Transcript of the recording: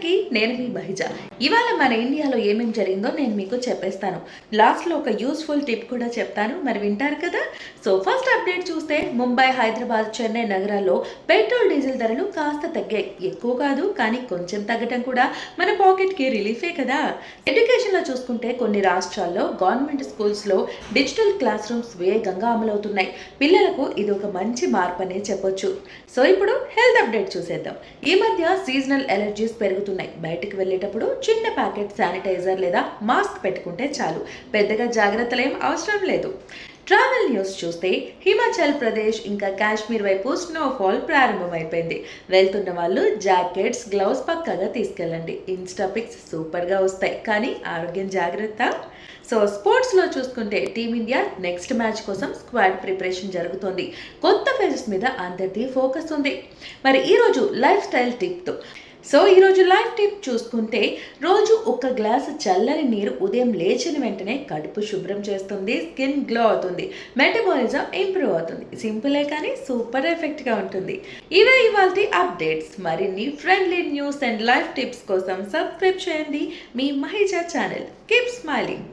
అందరికీ నేను మీ బహిజ. ఇవాళ మన ఇండియాలో ఏమేం జరిగిందో నేను మీకు చెప్పేస్తాను. లాస్ట్లో ఒక యూస్ఫుల్ టిప్ కూడా చెప్తాను. మరి వింటారు కదా? సో ఫస్ట్ అప్డేట్ చూస్తే ముంబై హైదరాబాద్ చెన్నై నగరాల్లో పెట్రోల్ డీజిల్ ధరలు కాస్త తగ్గాయి ఎక్కువ కాదు కానీ కొంచెం తగ్గటం కూడా మన పాకెట్కి రిలీఫే కదా. ఎడ్యుకేషన్లో చూసుకుంటే కొన్ని రాష్ట్రాల్లో గవర్నమెంట్ స్కూల్స్లో డిజిటల్ క్లాస్ రూమ్స్ వేగంగా అమలవుతున్నాయి. పిల్లలకు ఇది ఒక మంచి మార్పు అనే చెప్పొచ్చు. సో ఇప్పుడు హెల్త్ అప్డేట్ చూసేద్దాం. ఈ మధ్య సీజనల్ ఎలర్జీస్ పెరుగుతున్నాయి బయటికి వెళ్ళేటప్పుడు చిన్న ప్యాకెట్ శానిటైజర్ లేదా మాస్క్ పెట్టుకుంటే చాలు. పెద్దగా జాగ్రత్తలు ఏం అవసరం లేదు. ట్రావెల్ న్యూస్ చూస్తే హిమాచల్ ప్రదేశ్ ఇంకా కాశ్మీర్ వైపు స్నోఫాల్ ప్రారంభమైపోయింది. వెళ్తున్న వాళ్ళు జాకెట్స్ గ్లౌస్ పక్కగా తీసుకెళ్ళండి. ఇన్స్టా పిక్స్ సూపర్గా వస్తాయి. కానీ ఆరోగ్యం జాగ్రత్త? సో స్పోర్ట్స్లో చూసుకుంటే టీమిండియా నెక్స్ట్ మ్యాచ్ కోసం స్క్వాడ్ ప్రిపరేషన్ జరుగుతోంది. కొత్త ఫేజెస్ మీద అందరిది ఫోకస్ ఉంది. మరి ఈరోజు లైఫ్ స్టైల్ టిప్తో సో ఈరోజు లైఫ్ టిప్ చూసుకుంటే రోజు ఒక గ్లాసు చల్లని నీరు ఉదయం లేచిన వెంటనే కడుపు శుభ్రం చేస్తుంది స్కిన్ గ్లో అవుతుంది మెటబాలిజం ఇంప్రూవ్ అవుతుంది. సింపులే కానీ సూపర్ ఎఫెక్ట్గా ఉంటుంది. ఇవే ఇవాళ అప్డేట్స్. మరిన్ని friendly news and life tips కోసం సబ్స్క్రైబ్ చేయండి. మీ మహిజా ఛానల్. Keep smiling